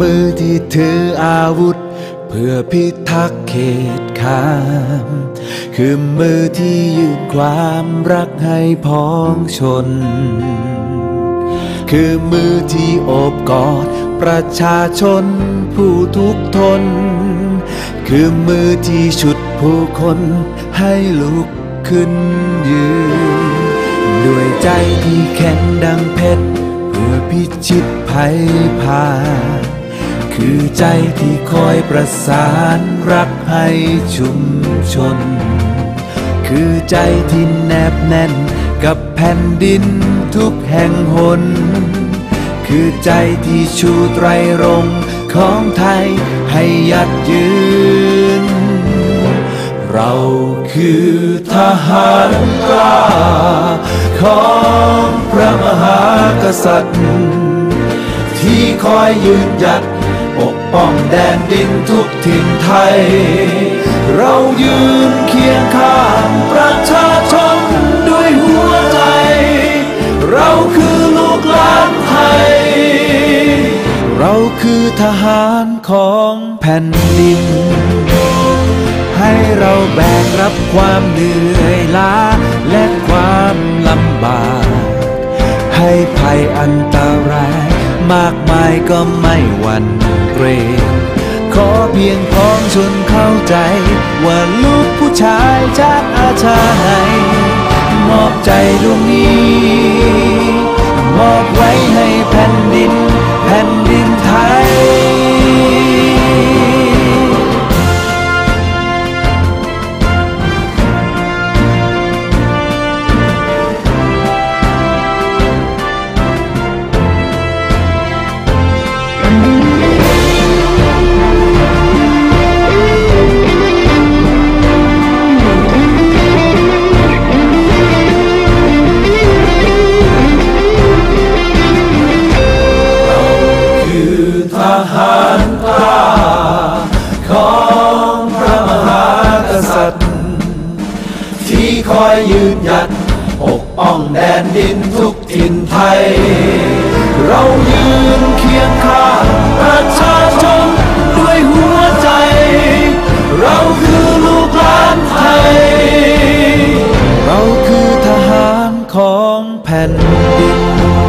มือที่ถืออาวุธ เพื่อพิทักษ์เขตขาม คือมือที่ยืนความรักให้พ้องชน คือมือที่โอบกอดประชาชนผู้ทุกทน คือมือที่ฉุดผู้คนให้ลุกขึ้นยืน ด้วยใจที่แข็งดังเพชร เพื่อพิชิตภัยผ่าน คือใจที่คอยประสานรักให้ชุมชน คือใจที่แนบแน่นกับแผ่นดินทุกแห่งหน คือใจที่ชูไตรรงค์ของไทยให้ยัดยืน เราคือทหารกล้าของพระมหากษัตริย์ ที่คอยยืนหยัด ปกป้องแดนดินทุกถิ่นไทย เรายืนเคียงข้างประชาชนด้วยหัวใจ เราคือลูกหลานไทย เราคือทหารของแผ่นดิน ให้เราแบกรับความเหนื่อยล้าและความลำบากให้ภัยอันตรายมากมายก็ไม่หวั่น เกรง ขอเพียงพ้องชนเข้าใจ ว่าลูกผู้ชายจากอาชาไนมอบใจดวงนี้ มอบไว้ให้ หารกล้าของพระมหากษัตริย์ ที่คอยยืนหยัดปกป้องแดนดินทุกถิ่นไทย เรายืนเคียงข้างประชาชนด้วยหัวใจ เราคือลูกหลานไทย เราคือทหารของแผ่นดิน